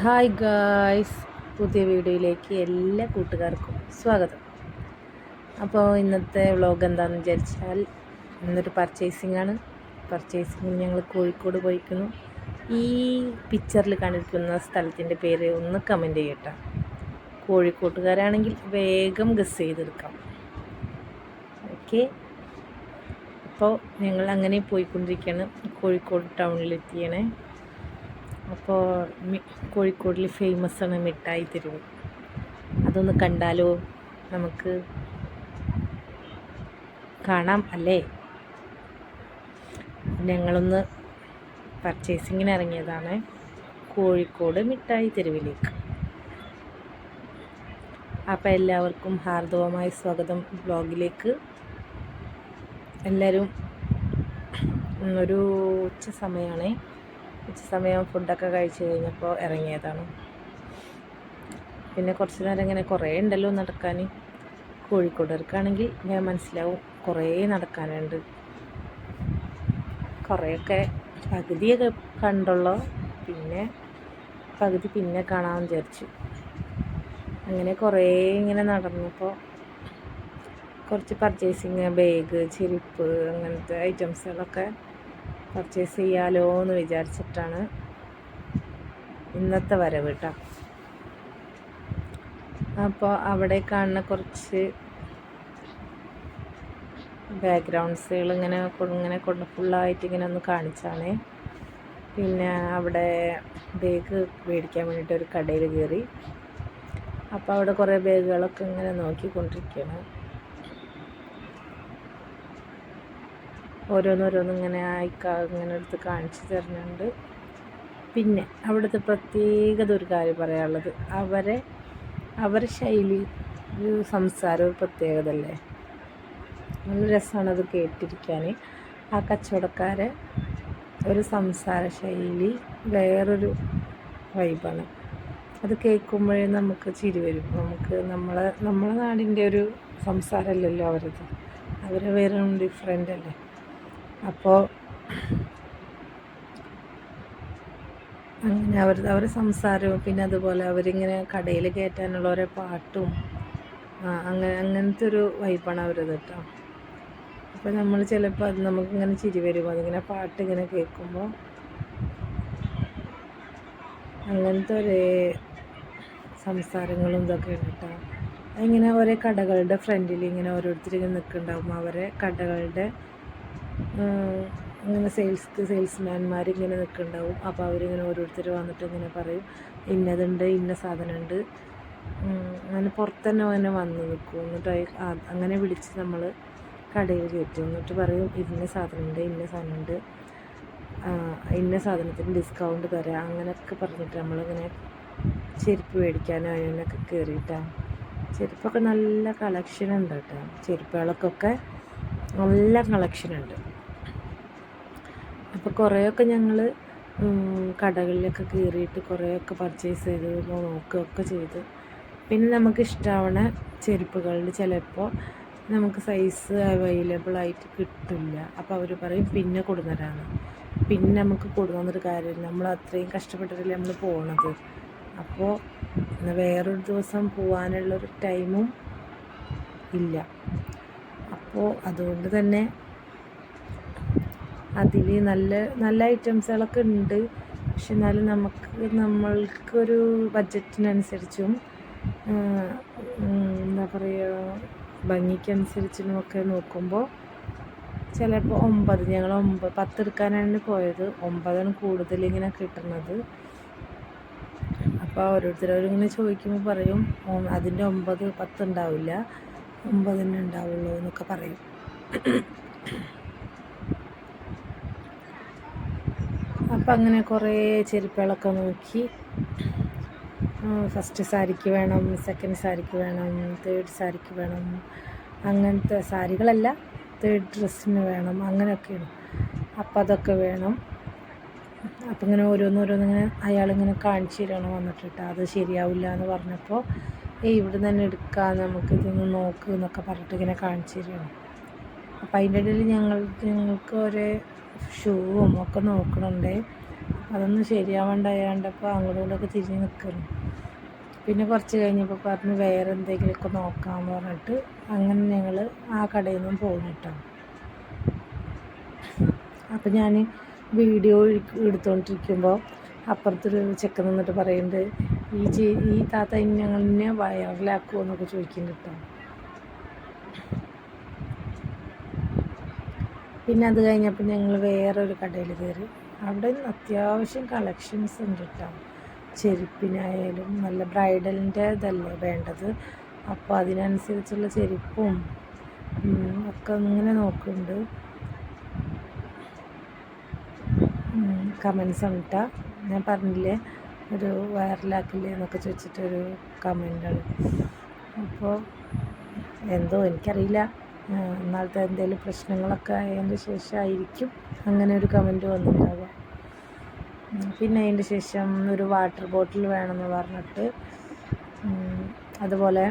Hi guys. പുതിയ വീഡിയോയിലേക്ക് എല്ലാ കൂട്ടുകാർക്കും സ്വാഗതം. അപ്പോൾ ഇന്നത്തെ വ്ളോഗ് എന്താണെന്ന് വിചാരിച്ചാൽ ഇന്നൊരു പർച്ചേസിംഗ് ആണ്. പർച്ചേസിംഗ് ഞങ്ങൾ കോഴിക്കോട് പോയിക്കുന്നു. ഈ പിക്ചറിൽ കാണിക്കുന്ന സ്ഥലത്തിന്റെ പേര് ഒന്ന് കമന്റ് ചെയ്യട്ടെ. കോഴിക്കോട്ടുകാരാണെങ്കിൽ വേഗം ഗസ് ചെയ്തെടുക്കാം. ഓക്കെ അപ്പോൾ ഞങ്ങൾ അങ്ങനെ പോയിക്കൊണ്ടിരിക്കുകയാണ്. കോഴിക്കോട് ടൗണിലെത്തിയണേ അപ്പോൾ കോഴിക്കോടിൽ ഫേമസ് ആണ് മിഠായി തെരുവ്. അതൊന്ന് കണ്ടാലോ? നമുക്ക് കാണാം അല്ലേ? ഞങ്ങളൊന്ന് പർച്ചേസിങ്ങിന് ഇറങ്ങിയതാണ് കോഴിക്കോട് മിഠായി തെരുവിലേക്ക്. അപ്പോൾ എല്ലാവർക്കും ഹാർദവമായ സ്വാഗതം ബ്ലോഗിലേക്ക് എല്ലാവരും ഒരു ഉച്ച സമയമാണേ. ഉച്ച സമയം ഫുഡൊക്കെ കഴിച്ച് കഴിഞ്ഞപ്പോൾ ഇറങ്ങിയതാണ്. പിന്നെ കുറച്ച് നേരം ഇങ്ങനെ കുറേ ഉണ്ടല്ലോ നടക്കാൻ. കോഴിക്കോടുകാർക്കാണെങ്കിൽ ഞാൻ മനസ്സിലാവും കുറേ നടക്കാനുണ്ട്. കുറേയൊക്കെ പകുതിയൊക്കെ കണ്ടുള്ളൂ. പിന്നെ പകുതി പിന്നെ കാണാൻ വിചാരിച്ചു. അങ്ങനെ കുറേ ഇങ്ങനെ നടന്നപ്പോൾ കുറച്ച് പർച്ചേസിങ് ബാഗ് ചെരുപ്പ് അങ്ങനത്തെ ഐറ്റംസുകളൊക്കെ പർച്ചേസ് ചെയ്യാലോ എന്ന് വിചാരിച്ചിട്ടാണ് ഇന്നത്തെ വരവ് കേട്ടോ അപ്പോൾ അവിടെ കാണുന്ന കുറച്ച് ബാക്ക്ഗ്രൗണ്ട്സുകൾ ഇങ്ങനെ ഇങ്ങനെ കൊണ്ട് ഫുള്ളായിട്ട് ഇങ്ങനെ ഒന്ന് കാണിച്ചാണ്. പിന്നെ അവിടെ ബേഗ് മേടിക്കാൻ വേണ്ടിയിട്ട് ഒരു കടയിൽ കയറി അപ്പോൾ അവിടെ കുറേ ബാഗുകളൊക്കെ ഇങ്ങനെ നോക്കിക്കൊണ്ടിരിക്കുകയാണ് ഓരോന്നോരോന്ന് ഇങ്ങനെ ആയിക്കാ ഇങ്ങനെ എടുത്ത് കാണിച്ചു തരുന്നുണ്ട്. പിന്നെ അവിടുത്തെ പ്രത്യേകത ഒരു കാര്യം പറയാനുള്ളത്. അവരെ അവരെ ശൈലി ഒരു സംസാരം ഒരു പ്രത്യേകത അല്ലേ നല്ല രസമാണ് അത് കേട്ടിരിക്കാൻ ആ കച്ചവടക്കാരെ ഒരു സംസാര ശൈലി വേറൊരു വൈബാണ്. അത് കേൾക്കുമ്പോഴേ നമുക്ക് ചിരി വരും. നമുക്ക് നമ്മളെ നമ്മളെ നാടിന്റെ ഒരു സംസാരമല്ലല്ലോ അവരത്. അവരെ വേറെ ഡിഫറെന്റ് അല്ലേ? അപ്പോൾ അങ്ങനെ അവർ അവരെ സംസാരവും പിന്നെ അതുപോലെ അവരിങ്ങനെ കടയിൽ കയറ്റാനുള്ള ഓരോ പാട്ടും അങ്ങനെ അങ്ങനത്തെ ഒരു വൈബാണ് അവരത് കേട്ടോ. അപ്പോൾ നമ്മൾ ചിലപ്പോൾ അത് നമുക്കിങ്ങനെ ചിരി വരും. അതിങ്ങനെ പാട്ട് ഇങ്ങനെ കേൾക്കുമ്പോൾ അങ്ങനത്തെ ഒരേ സംസാരങ്ങളും ഇതൊക്കെ ഉണ്ട് കേട്ടോ. അതിങ്ങനെ ഓരോ കടകളുടെ ഫ്രണ്ടിൽ ഇങ്ങനെ ഓരോരുത്തർ ഇങ്ങനെ നിൽക്കുന്നുണ്ടാവും അവരെ കടകളുടെ ഇങ്ങനെ സെയിൽസ് സെയിൽസ്മാൻമാർ ഇങ്ങനെ നിൽക്കുന്നുണ്ടാവും അപ്പോൾ അവരിങ്ങനെ ഓരോരുത്തർ വന്നിട്ട് ഇങ്ങനെ പറയും ഇന്നതുണ്ട് ഇന്ന സാധനമുണ്ട് അങ്ങനെ പുറത്തുതന്നെ അങ്ങനെ വന്ന് നിൽക്കും എന്നിട്ട് അങ്ങനെ വിളിച്ച് നമ്മൾ കടയിൽ കയറ്റും. എന്നിട്ട് പറയും ഇന്ന സാധനമുണ്ട് ഇന്ന സാധനമുണ്ട് ഇന്ന സാധനത്തിന് ഡിസ്കൗണ്ട് തരാം. അങ്ങനെയൊക്കെ പറഞ്ഞിട്ട് നമ്മളിങ്ങനെ ചെരുപ്പ് മേടിക്കാനോ അതിനൊക്കെ കയറിയിട്ടാണ് ചെരുപ്പൊക്കെ നല്ല കളക്ഷൻ ഉണ്ട് കേട്ടോ ചെരുപ്പുകൾക്കൊക്കെ നല്ല കളക്ഷൻ ഉണ്ട്. അപ്പോൾ കുറേയൊക്കെ ഞങ്ങൾ കടകളിലൊക്കെ കയറിയിട്ട് കുറേയൊക്കെ പർച്ചേസ് ചെയ്ത് നോക്കുകയൊക്കെ ചെയ്ത്. പിന്നെ നമുക്ക് ഇഷ്ടമാവണ ചെരുപ്പുകളിൽ ചിലപ്പോൾ നമുക്ക് സൈസ് അവൈലബിൾ ആയിട്ട് കിട്ടില്ല. അപ്പോൾ അവർ പറയും പിന്നെ കൊടുന്നതാണ് പിന്നെ നമുക്ക് കൊടുക്കുന്നൊരു കാര്യമില്ല നമ്മൾ അത്രയും കഷ്ടപ്പെട്ടിട്ടല്ലേ നമ്മൾ പോണത്. അപ്പോൾ വേറൊരു ദിവസം പോകാനുള്ളൊരു ടൈമും ഇല്ല. അപ്പോൾ അതുകൊണ്ട് തന്നെ അതിൽ നല്ല നല്ല ഐറ്റംസുകളൊക്കെ ഉണ്ട്. പക്ഷെ എന്നാലും നമുക്ക് നമ്മൾക്കൊരു ബഡ്ജറ്റിനനുസരിച്ചും എന്താ പറയുക ഭംഗിക്കനുസരിച്ചും ഒക്കെ നോക്കുമ്പോൾ ചിലപ്പോൾ ഒമ്പത് ഞങ്ങൾ ഒമ്പത് പത്ത് എടുക്കാനാണ് പോയത്. ഒമ്പതാണ് കൂടുതൽ ഇങ്ങനെ കിട്ടുന്നത്. അപ്പോൾ ഓരോരുത്തരോരിങ്ങനെ ചോദിക്കുമ്പോൾ പറയും അതിന്റെ ഒമ്പത് പത്ത് ഉണ്ടാവില്ല ഒമ്പതിന് ഉണ്ടാവുള്ളൂ എന്നൊക്കെ പറയും. അപ്പം അങ്ങനെ കുറേ ചെരുപ്പുകളൊക്കെ നോക്കി. ഫസ്റ്റ് സാരിക്ക് വേണം സെക്കൻഡ് സാരിക്ക് വേണം തേർഡ് സാരിക്ക് വേണം അങ്ങനത്തെ സാരികളല്ല തേർഡ് ഡ്രസ്സിന് വേണം അങ്ങനെയൊക്കെയാണ് അപ്പം അതൊക്കെ വേണം. അപ്പം ഇങ്ങനെ ഓരോന്നോരോന്നിങ്ങനെ അയാളിങ്ങനെ കാണിച്ചു തരണം വന്നിട്ടിട്ട്. അത് ശരിയാവില്ല എന്ന് പറഞ്ഞപ്പോൾ ഏയ് ഇവിടെ തന്നെ എടുക്കാം നമുക്ക് ഇതൊന്ന് നോക്ക് എന്നൊക്കെ പറഞ്ഞിട്ട് ഇങ്ങനെ കാണിച്ചു തരണം. അപ്പം അതിന്റെ ഇടയിൽ ഞങ്ങൾ ഞങ്ങൾക്ക് ഒരേ ഷൂവും ഒക്കെ നോക്കണുണ്ട്. അതൊന്നും ശരിയാവാണ്ടായാണ്ടപ്പോൾ അങ്ങോട്ടും ഇങ്ങോട്ടൊക്കെ തിരിഞ്ഞ് നിൽക്കുന്നു പിന്നെ കുറച്ച് കഴിഞ്ഞപ്പോൾ പറഞ്ഞ് വേറെ എന്തെങ്കിലുമൊക്കെ നോക്കാമെന്ന് പറഞ്ഞിട്ട് അങ്ങനെ ഞങ്ങൾ ആ കടയിൽ നിന്നും പോകുന്നു കേട്ടോ അപ്പം ഞാൻ വീഡിയോ എടുത്തുകൊണ്ടിരിക്കുമ്പോൾ അപ്പുറത്തൊരു ചെക്കൻ നിന്നിട്ട് പറയുന്നുണ്ട് ഈ ഈ താത്ത ഇനി ഞങ്ങളെന്നെ വയറിലാക്കുമോ എന്നൊക്കെ ചോദിക്കുന്നുണ്ട് കേട്ടോ പിന്നെ അത് കഴിഞ്ഞപ്പോൾ ഞങ്ങൾ വേറൊരു കടയിൽ കയറി അവിടെ അത്യാവശ്യം കളക്ഷൻസ് ഉണ്ട് കേട്ടോ ചെരുപ്പിനായാലും നല്ല ബ്രൈഡലിന്റെ ഇതല്ലേ വേണ്ടത്. അപ്പോൾ അതിനനുസരിച്ചുള്ള ചെരുപ്പും ഒക്കെ ഇങ്ങനെ നോക്കുന്നുണ്ട്. കമൻസ് ഉണ്ട് ഞാൻ പറഞ്ഞില്ലേ ഒരു വൈറലാക്കില്ലേ എന്നൊക്കെ ചോദിച്ചിട്ടൊരു കമന്റാണ് അപ്പോൾ എന്തോ എനിക്കറിയില്ല. ആ, ഇന്നാളത്തെ എന്തെങ്കിലും പ്രശ്നങ്ങളൊക്കെ അതിന്റെ ശേഷമായിരിക്കും അങ്ങനെ ഒരു കമന്റ് വന്നിട്ടുണ്ടാവുക. പിന്നെ അതിന്റെ ശേഷം ഒരു വാട്ടർ ബോട്ടിൽ വേണമെന്ന് പറഞ്ഞിട്ട് അതുപോലെ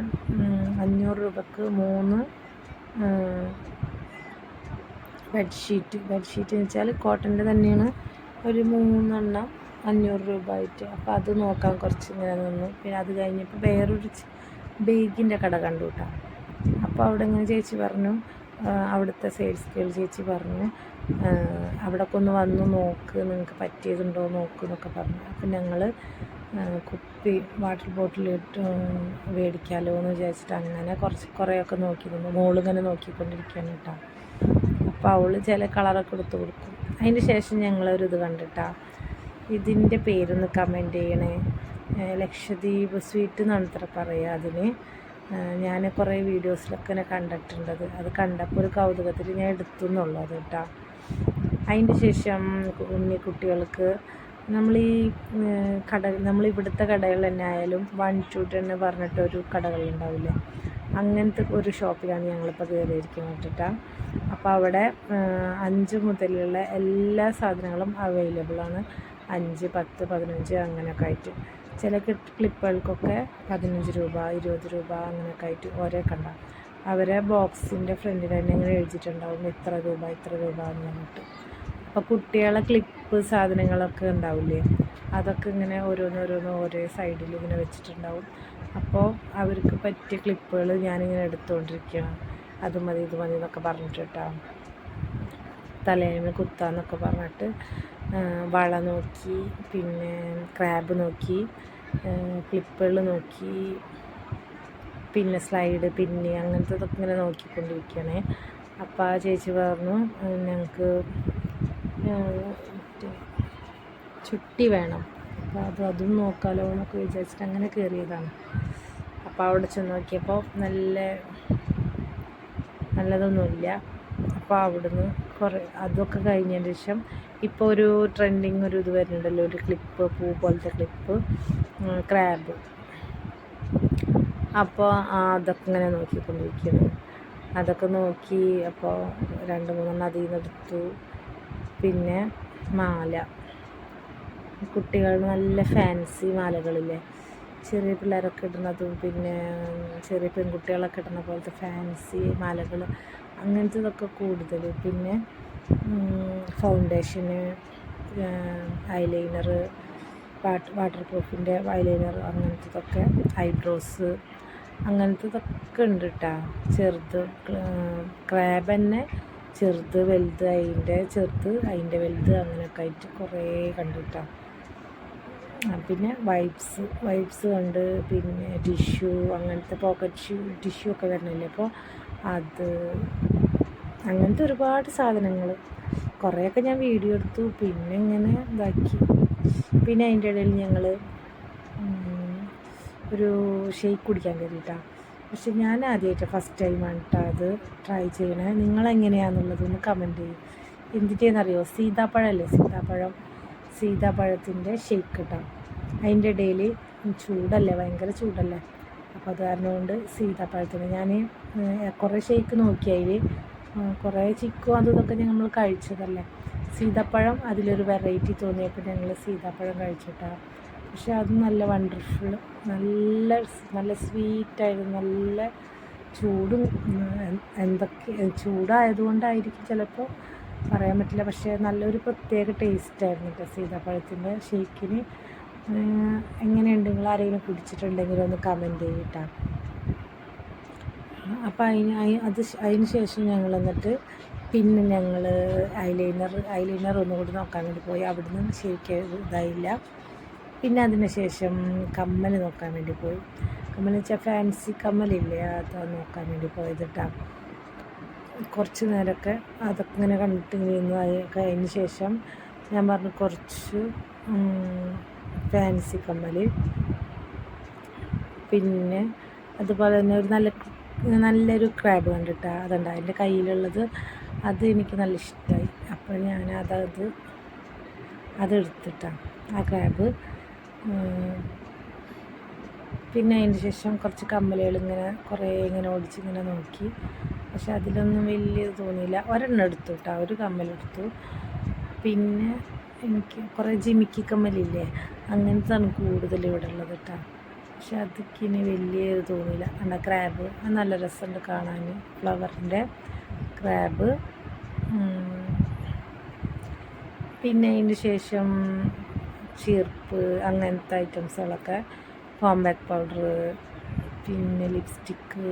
അഞ്ഞൂറ് രൂപക്ക് മൂന്ന് ബെഡ്ഷീറ്റ് ബെഡ്ഷീറ്റ് എന്ന് വെച്ചാൽ കോട്ടന്റെ തന്നെയാണ് ഒരു മൂന്നെണ്ണം അഞ്ഞൂറ് രൂപ ആയിട്ട് അപ്പോൾ അത് നോക്കാൻ കുറച്ച് ഇങ്ങനെ നിന്നു. പിന്നെ അത് കഴിഞ്ഞപ്പോൾ വേറൊരു ബേഗിന്റെ കട കണ്ടു കേട്ടോ. അപ്പോൾ അവിടെ ഇങ്ങനെ ചേച്ചി പറഞ്ഞു അവിടുത്തെ സെയിൽസ് ഗേൾ ചേച്ചി പറഞ്ഞു അവിടെയൊക്കെ ഒന്ന് വന്ന് നോക്ക് നിങ്ങൾക്ക് പറ്റിയതുണ്ടോ നോക്ക് എന്നൊക്കെ പറഞ്ഞു. അപ്പം ഞങ്ങൾ കുപ്പി വാട്ടർ ബോട്ടിൽ ഇട്ട് മേടിക്കാമല്ലോ എന്ന് വിചാരിച്ചിട്ട് അങ്ങനെ കുറച്ച് കുറേയൊക്കെ നോക്കി നിന്നു. മോളിങ്ങനെ നോക്കിക്കൊണ്ടിരിക്കുകയാണ് കേട്ടോ. അപ്പോൾ അവൾ ചില കളറൊക്കെ എടുത്ത് കൊടുക്കും. അതിന് ശേഷം ഞങ്ങളൊരിത് കണ്ടിട്ടാ ഇതിന്റെ പേരൊന്ന് കമന്റ് ചെയ്യണേ. ലക്ഷദ്വീപ് സ്വീറ്റ് എന്നാണ് ഇത്ര പറയുക അതിന്. ഞാൻ കുറേ വീഡിയോസിലൊക്കെ ഇങ്ങനെ കണ്ടിട്ടുണ്ടത് അത് കണ്ടപ്പോൾ ഒരു കൗതുകത്തിൽ ഞാൻ എടുത്തു എന്നുള്ളൂ അത് കേട്ടോ. അതിന്റെ ശേഷം കുഞ്ഞു കുട്ടികൾക്ക് നമ്മൾ ഈ കട നമ്മൾ ഇവിടുത്തെ കടകൾ തന്നെ ആയാലും വൺ ടു ടെൻ പറഞ്ഞിട്ടൊരു കടകളുണ്ടാവില്ലേ? അങ്ങനത്തെ ഒരു ഷോപ്പിലാണ് ഞങ്ങളിപ്പോൾ കയറിയിരിക്കുന്നത് കേട്ടോ. അപ്പോൾ അവിടെ അഞ്ച് മുതലുള്ള എല്ലാ സാധനങ്ങളും അവൈലബിളാണ്. അഞ്ച് പത്ത് പതിനഞ്ച് അങ്ങനെയൊക്കെ ആയിട്ട്. ചില ക്ലിപ്പ് ക്ലിപ്പുകൾക്കൊക്കെ പതിനഞ്ച് രൂപ ഇരുപത് രൂപ അങ്ങനെയൊക്കെ ആയിട്ട് ഓരോ കണ്ട അവരെ ബോക്സിന്റെ ഫ്രണ്ടിൽ തന്നെ ഇങ്ങനെ എഴുതിയിട്ടുണ്ടാവും ഇത്ര രൂപ ഇത്ര രൂപ എന്ന് പറഞ്ഞിട്ട്. അപ്പോൾ കുട്ടികളെ ക്ലിപ്പ് സാധനങ്ങളൊക്കെ ഉണ്ടാവില്ലേ? അതൊക്കെ ഇങ്ങനെ ഓരോന്നോരോന്ന് ഓരോ സൈഡിൽ ഇങ്ങനെ വെച്ചിട്ടുണ്ടാവും. അപ്പോൾ അവർക്ക് പറ്റിയ ക്ലിപ്പുകൾ ഞാനിങ്ങനെ എടുത്തുകൊണ്ടിരിക്കുകയാണ്. അത് മതി ഇത് മതി എന്നൊക്കെ പറഞ്ഞിട്ട് കേട്ടോ. തലേമ കുത്താന്നൊക്കെ പറഞ്ഞിട്ട് വള നോക്കി പിന്നെ ക്രാബ് നോക്കി ക്ലിപ്പുകൾ നോക്കി പിന്നെ സ്ലൈഡ് പിന്നെ അങ്ങനത്തതൊക്കെ ഇങ്ങനെ നോക്കിക്കൊണ്ടിരിക്കുകയാണേ. അപ്പോൾ ആ ചേച്ചി പറഞ്ഞു ഞങ്ങൾക്ക് ചുട്ടി വേണം. അപ്പോൾ അത് അതും നോക്കാമല്ലോ എന്നൊക്കെ വിചാരിച്ചിട്ട് അങ്ങനെ കയറിയതാണ് അപ്പോൾ അവിടെ ചെന്ന് നോക്കിയപ്പോൾ നല്ല നല്ലതൊന്നുമില്ല. അപ്പോൾ അവിടുന്ന് കുറേ അതൊക്കെ കഴിഞ്ഞതിന് ശേഷം ഇപ്പോൾ ഒരു ട്രെൻഡിങ് ഒരു ഇത് വരുന്നുണ്ടല്ലോ ഒരു ക്ലിപ്പ് പൂ പോലത്തെ ക്ലിപ്പ് ക്രാബ് അപ്പോൾ അതൊക്കെ ഇങ്ങനെ നോക്കിക്കൊണ്ടിരിക്കുന്നു. അതൊക്കെ നോക്കി അപ്പോൾ രണ്ട് മൂന്നെണ്ണം അതിൽ നിന്ന് എടുത്തു. പിന്നെ മാല. കുട്ടികൾ നല്ല ഫാൻസി മാലകളില്ലേ? ചെറിയ പിള്ളേരൊക്കെ ഇടുന്നതും പിന്നെ ചെറിയ പെൺകുട്ടികളൊക്കെ ഇടുന്ന പോലത്തെ ഫാൻസി മാലകൾ അങ്ങനത്തതൊക്കെ കൂടുതൽ. പിന്നെ ഫൗണ്ടേഷന് ഐലൈനർ വാട്ടർ വാട്ടർ പ്രൂഫിന്റെ ഐലൈനർ അങ്ങനത്തതൊക്കെ ഐബ്രോസ് അങ്ങനത്തതൊക്കെ ഉണ്ട് കേട്ടോ ചെറുത് ക്രാബ് തന്നെ ചെറുത് വലുത് അതിന്റെ ചെറുത് അതിന്റെ വലുത് അങ്ങനെയൊക്കെ ആയിട്ട് കുറേ കണ്ടു കേട്ടോ പിന്നെ വൈപ്സ് വൈപ്സ് ഉണ്ട് പിന്നെ ടിഷ്യൂ അങ്ങനത്തെ പോക്കറ്റ് ടിഷ്യൂ ഒക്കെ വരണില്ലേ? അപ്പോൾ അത് അങ്ങനത്തെ ഒരുപാട് സാധനങ്ങൾ കുറേയൊക്കെ ഞാൻ വീഡിയോ എടുത്തു പിന്നെ ഇങ്ങനെ ഇതാക്കി. പിന്നെ അതിന്റെ ഇടയിൽ ഞങ്ങൾ ഒരു ഷെയ്ക്ക് കുടിക്കാൻ കയറിയിട്ടാണ് പക്ഷെ ഞാൻ ആദ്യമായിട്ട് ഫസ്റ്റ് ടൈമാണ് കേട്ടോ അത് ട്രൈ ചെയ്യണേ. നിങ്ങളെങ്ങനെയാണെന്നുള്ളതൊന്ന് കമന്റ് ചെയ്യും. എന്തിട്ടേന്നറിയോ സീതാപ്പഴമല്ലേ സീതാപ്പഴം സീതാപ്പഴത്തിന്റെ ഷെയ്ക്ക് കേട്ടോ അതിന്റെ ഇടയിൽ ചൂടല്ലേ ഭയങ്കര ചൂടല്ലേ? അപ്പോൾ അത് കാരണം കൊണ്ട് സീതാപ്പഴത്തിന് ഞാൻ കുറേ ഷേക്ക് നോക്കി അതിൽ. കുറേ ചിക്കും അതും ഇതൊക്കെ നമ്മൾ കഴിച്ചതല്ലേ. സീതാപ്പഴം അതിലൊരു വെറൈറ്റി തോന്നിയപ്പോൾ ഞങ്ങൾ സീതാപ്പഴം കഴിച്ചിട്ടാണ് പക്ഷെ അത് നല്ല വണ്ടർഫുൾ നല്ല നല്ല സ്വീറ്റായിരുന്നു നല്ല ചൂടും എന്തൊക്കെ ചൂടായതുകൊണ്ടായിരിക്കും ചിലപ്പോൾ പറയാൻ പറ്റില്ല. പക്ഷേ നല്ലൊരു പ്രത്യേക ടേസ്റ്റായിരുന്നു കേട്ടോ സീതാപ്പഴത്തിന്റെ ഷേക്കിന്. എങ്ങനെയുണ്ട്? നിങ്ങൾ ആരെങ്കിലും കുടിച്ചിട്ടുണ്ടെങ്കിൽ ഒന്ന് കമന്റ് ചെയ്യട്ടാ. അപ്പോൾ അതിന് അത് അതിന് ശേഷം ഞങ്ങൾ എന്നിട്ട് പിന്നെ ഞങ്ങൾ ഐലൈനർ ഐലൈനർ ഒന്നുകൂടി നോക്കാൻ വേണ്ടി പോയി. അവിടുന്ന് ശരിക്കും ഇതായില്ല. പിന്നെ അതിന് ശേഷം കമ്മൽ നോക്കാൻ വേണ്ടി പോയി. കമ്മൽ വെച്ചാൽ ഫാൻസി കമ്മലില്ലേ അത് നോക്കാൻ വേണ്ടി പോയത് കുറച്ച് നേരമൊക്കെ അതൊക്കെ ഇങ്ങനെ കണ്ടിട്ട് ഇരുന്നു അതിന് ശേഷം ഞാൻ പറഞ്ഞു കുറച്ച് ഫാൻസി കമ്മൽ പിന്നെ അതുപോലെ തന്നെ ഒരു നല്ല നല്ലൊരു ക്രാബ് കണ്ടിട്ടാ അതുണ്ട് എന്റെ കയ്യിലുള്ളത്. അത് എനിക്ക് നല്ല ഇഷ്ടമായി അപ്പോൾ ഞാൻ അതത് അതെടുത്തിട്ടാണ് ആ ക്രാബ്. പിന്നെ അതിന് ശേഷം കുറച്ച് കമ്മലുകൾ ഇങ്ങനെ കുറേ ഇങ്ങനെ ഓടിച്ച് ഇങ്ങനെ നോക്കി. പക്ഷെ അതിലൊന്നും വലിയ തോന്നിയില്ല. ഒരെണ്ണം എടുത്തു കേട്ടോ. ഒരു കമ്മലെടുത്തു പിന്നെ എനിക്ക് കുറേ ജിമിക്കി കമ്മലില്ലേ? അങ്ങനത്താണ് കൂടുതൽ ഇവിടെ ഉള്ളത് കേട്ടോ. പക്ഷെ അതൊക്കെ ഇനി വലിയ ഇത് തോന്നിയില്ല കണ്ട ക്രാബ് നല്ല രസമുണ്ട് കാണാൻ. ഫ്ലവറിന്റെ ക്രാബ്. പിന്നെ അതിന് ശേഷം ചീർപ്പ് അങ്ങനത്തെ ഐറ്റംസുകളൊക്കെ. കോമ്പാക്ട് പൗഡർ പിന്നെ ലിപ്സ്റ്റിക്ക്.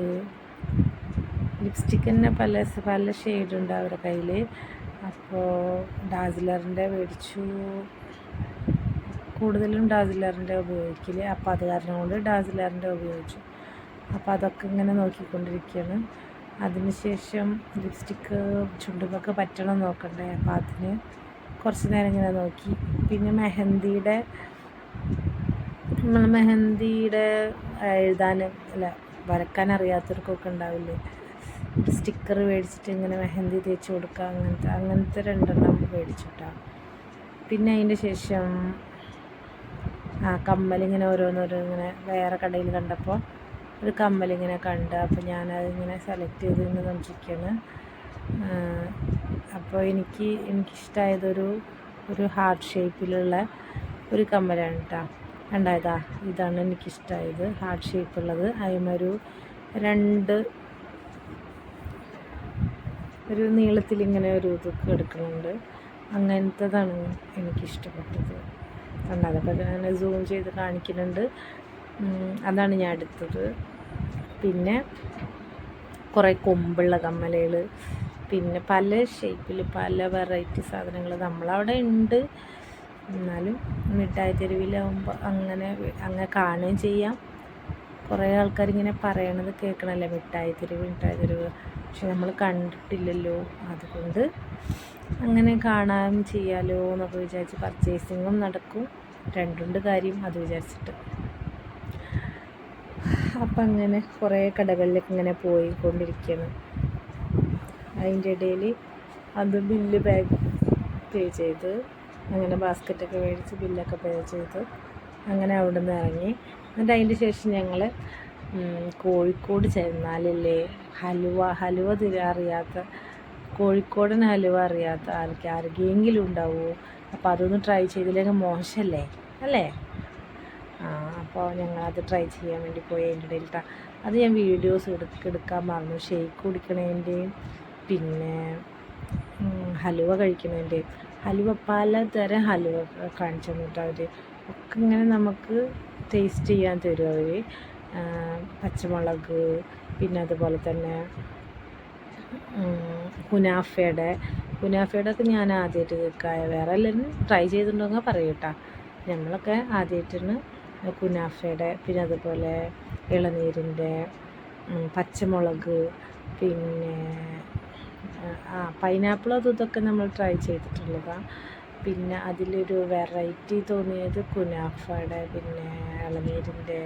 ലിപ്സ്റ്റിക്ക് തന്നെ പല പല ഷെയ്ഡുണ്ട് അവരുടെ കയ്യിൽ അപ്പോൾ ഡാസിലറിന്റെ മേടിച്ചു. കൂടുതലും ഡാസിലറിന്റെ ഉപയോഗിക്കില്ല അപ്പോൾ അത് കാരണം കൊണ്ട് ഡാസിലറിന്റെ ഉപയോഗിച്ചു. അപ്പോൾ അതൊക്കെ ഇങ്ങനെ നോക്കിക്കൊണ്ടിരിക്കുകയാണ്. അതിനുശേഷം ലിപ്സ്റ്റിക്ക് ചുണ്ടുമൊക്കെ പറ്റണം നോക്കണ്ടേ. അപ്പോൾ അതിന് കുറച്ച് നേരം ഇങ്ങനെ നോക്കി. പിന്നെ മെഹന്തിയുടെ നമ്മൾ മെഹന്തിയുടെ എഴുതാൻ അല്ല വരക്കാൻ അറിയാത്തവർക്കൊക്കെ ഉണ്ടാവില്ലേ? സ്റ്റിക്കർ മേടിച്ചിട്ട് ഇങ്ങനെ മെഹന്തി തേച്ച് കൊടുക്കുക അങ്ങനത്തെ അങ്ങനത്തെ രണ്ടെണ്ണം മേടിച്ചിട്ടാണ് പിന്നെ അതിന്റെ ശേഷം ആ കമ്മലിങ്ങനെ ഓരോന്നോരോന്നിങ്ങനെ വേറെ കടയിൽ കണ്ടപ്പോൾ ഒരു കമ്മലിങ്ങനെ കണ്ട് അപ്പോൾ ഞാനതിങ്ങനെ സെലക്ട് ചെയ്ത് ഇങ്ങനെ നോക്കിയിരിക്കുകയാണ് അപ്പോൾ എനിക്ക് എനിക്കിഷ്ടമായതൊരു ഒരു ഹാർട്ട് ഷേപ്പിലുള്ള ഒരു കമ്മലാണ് കേട്ടോ കണ്ടായതാ ഇതാണ് എനിക്കിഷ്ടമായത് ഹാർട്ട് ഷേപ്പുള്ളത് അതിമൊരു രണ്ട് ഒരു നീളത്തിൽ ഇങ്ങനെ ഒരു ഇത് എടുക്കുന്നുണ്ട്. അങ്ങനത്തതാണ് എനിക്കിഷ്ടപ്പെട്ടത്. കണ്ട? അതൊക്കെ ഞാൻ സൂം ചെയ്ത് കാണിക്കുന്നുണ്ട്. അതാണ് ഞാൻ എടുത്തത്. പിന്നെ കുറേ കൊമ്പുള്ള കമ്മലുകൾ പിന്നെ പല ഷേപ്പിൽ പല വെറൈറ്റി സാധനങ്ങൾ നമ്മളവിടെ ഉണ്ട്. എന്നാലും മിഠായി തെരുവിലാവുമ്പോൾ അങ്ങനെ അങ്ങനെ കാണുകയും ചെയ്യാം. കുറേ ആൾക്കാർ ഇങ്ങനെ പറയണത് കേൾക്കണമല്ലേ മിഠായി തെരുവ് മിഠായി തെരുവ്. പക്ഷെ നമ്മൾ കണ്ടിട്ടില്ലല്ലോ. അതുകൊണ്ട് അങ്ങനെ കാണാൻ ചെയ്യാലോ എന്നൊക്കെ വിചാരിച്ച് പർച്ചേസിങ്ങും നടക്കും. രണ്ടുണ്ട് കാര്യം അത് വിചാരിച്ചിട്ട്. അപ്പം അങ്ങനെ കുറേ കടകളിലേക്ക് ഇങ്ങനെ പോയി പോയിക്കൊണ്ടിരിക്കുകയാണ് അതിന്റെ ഇടയിൽ അത് ബില്ല് ബാഗ് പേ ചെയ്ത് അങ്ങനെ ബാസ്ക്കറ്റൊക്കെ മേടിച്ച് ബില്ലൊക്കെ പേ ചെയ്ത് അങ്ങനെ അവിടെ നിന്ന് ഇറങ്ങി. എന്നിട്ട് അതിന്റെ ശേഷം ഞങ്ങൾ കോഴിക്കോട് ചെന്നാലല്ലേ ഹലുവ ഹലുവ അറിയാത്ത കോഴിക്കോടൻ ഹലുവ അറിയാത്ത ആൾക്ക് ആർക്കെങ്കിലും ഉണ്ടാവുമോ അപ്പോൾ അതൊന്ന് ട്രൈ ചെയ്തില്ലെങ്കിൽ മോശമല്ലേ അല്ലേ? ആ അപ്പോൾ ഞങ്ങൾ അത് ട്രൈ ചെയ്യാൻ വേണ്ടി പോയി അതിന്റെ ഇടയിൽ ട്ടാ. അത് ഞാൻ വീഡിയോസ് എടുക്ക എടുക്കാൻ മറന്നു. ഷേക്ക് കുടിക്കണതിന്റെയും പിന്നെ ഹലുവ കഴിക്കണേന്റെയും. ഹലുവ പലതരം ഹലുവ കാണിച്ചു തന്നിട്ട് അവർ ഒക്കെ ഇങ്ങനെ നമുക്ക് ടേസ്റ്റ് ചെയ്യാൻ തരും അവർ പച്ചമുളക് പിന്നെ അതുപോലെ തന്നെ കുനാഫയുടെ കുനാഫയുടെ ഒക്കെ ഞാൻ ആദ്യമായിട്ട് കേൾക്കുക വേറെ എല്ലാവരും ട്രൈ ചെയ്തിട്ടുണ്ടെങ്കിൽ കേട്ടോ നമ്മളൊക്കെ ആദ്യമായിട്ടാണ് കുനാഫയുടെ പിന്നെ അതുപോലെ ഇളനീരിന്റെ പച്ചമുളക് പിന്നെ ആ പൈനാപ്പിൾ അതും ഇതൊക്കെ നമ്മൾ ട്രൈ ചെയ്തിട്ടുള്ളതാണ് പിന്നെ അതിലൊരു വെറൈറ്റി തോന്നിയത് കുനാഫയുടെ പിന്നെ ഇളനീരിന്റെ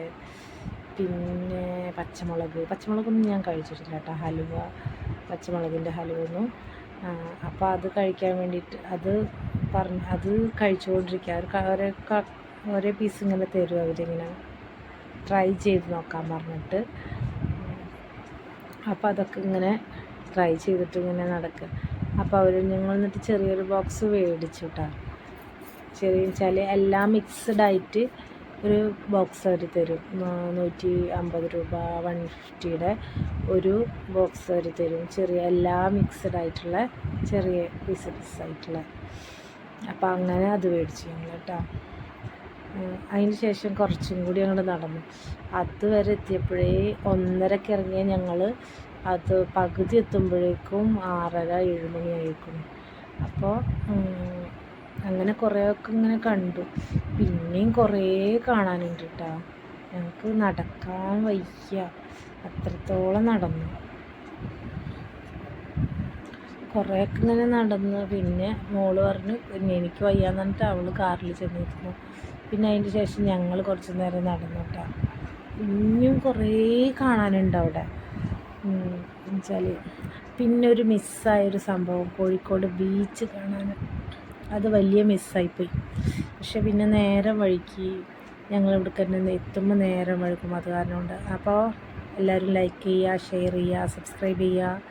പിന്നെ പച്ചമുളക്. പച്ചമുളകൊന്നും ഞാൻ കഴിച്ചിട്ടില്ല കേട്ടോ. ഹലുവ പച്ചമുളകിന്റെ ഹലുവ ഒന്നും അപ്പോൾ അത് കഴിക്കാൻ വേണ്ടിയിട്ട് അത് പറഞ്ഞ് അത് കഴിച്ചുകൊണ്ടിരിക്കുക. അവർ ഓരോ പീസ് ഇങ്ങനെ തരും അവരിങ്ങനെ. ട്രൈ ചെയ്ത് നോക്കാൻ പറഞ്ഞിട്ട്. അപ്പോൾ അതൊക്കെ ഇങ്ങനെ ട്രൈ ചെയ്തിട്ട് ഇങ്ങനെ നടക്കുക. അപ്പോൾ അവർ ഞങ്ങൾ എന്നിട്ട് ചെറിയൊരു ബോക്സ് മേടിച്ചു കേട്ടോ ചെറിയ വെച്ചാൽ എല്ലാം മിക്സ്ഡ് ആയിട്ട് ഒരു ബോക്സ് അവർ തരും. നൂറ്റി അമ്പത് രൂപ വൺ ഫിഫ്റ്റിയുടെ ഒരു ബോക്സ് അവർ തരും. ചെറിയ എല്ലാ മിക്സഡ് ആയിട്ടുള്ള ചെറിയ പീസ് പീസ് ആയിട്ടുള്ള. അപ്പോൾ അങ്ങനെ അത് മേടിച്ചു ഞങ്ങൾ കേട്ടോ അതിന് ശേഷം കുറച്ചും കൂടി അങ്ങോട്ട് നടന്നു. അതുവരെ എത്തിയപ്പോഴേ ഒന്നരക്ക് ഇറങ്ങിയ ഞങ്ങൾ അത് പകുതി എത്തുമ്പോഴേക്കും ആറര ഏഴ് മണിയായിരിക്കും. അപ്പോൾ അങ്ങനെ കുറേയൊക്കെ ഇങ്ങനെ കണ്ടു. പിന്നെയും കുറേ കാണാനുണ്ട് കേട്ടോ ഞങ്ങൾക്ക് നടക്കാൻ വയ്യ. അത്രത്തോളം നടന്നു. കുറേയൊക്കെ ഇങ്ങനെ നടന്ന്. പിന്നെ മോൾ പറഞ്ഞു പിന്നെ എനിക്ക് വയ്യാന്ന് പറഞ്ഞിട്ട് അവൾ കാറിൽ ചെന്നിരുന്നു. പിന്നെ അതിന് ശേഷം ഞങ്ങൾ കുറച്ച് നേരം നടന്നു കേട്ടോ ഇനിയും കുറേ കാണാനുണ്ട് അവിടെ. എന്നുവെച്ചാൽ പിന്നെ ഒരു മിസ്സായൊരു സംഭവം കോഴിക്കോട് ബീച്ച് കാണാൻ അത് വലിയ മിസ്സായിപ്പോയി. പക്ഷെ പിന്നെ നേരം വഴിക്ക് ഞങ്ങൾ ഇവിടെ തന്നെ എത്തുമ്പോൾ നേരം വഴുക്കും അത് കാരണം കൊണ്ട് അപ്പോൾ എല്ലാവരും ലൈക്ക് ചെയ്യുക ഷെയർ ചെയ്യുക സബ്സ്ക്രൈബ് ചെയ്യുക.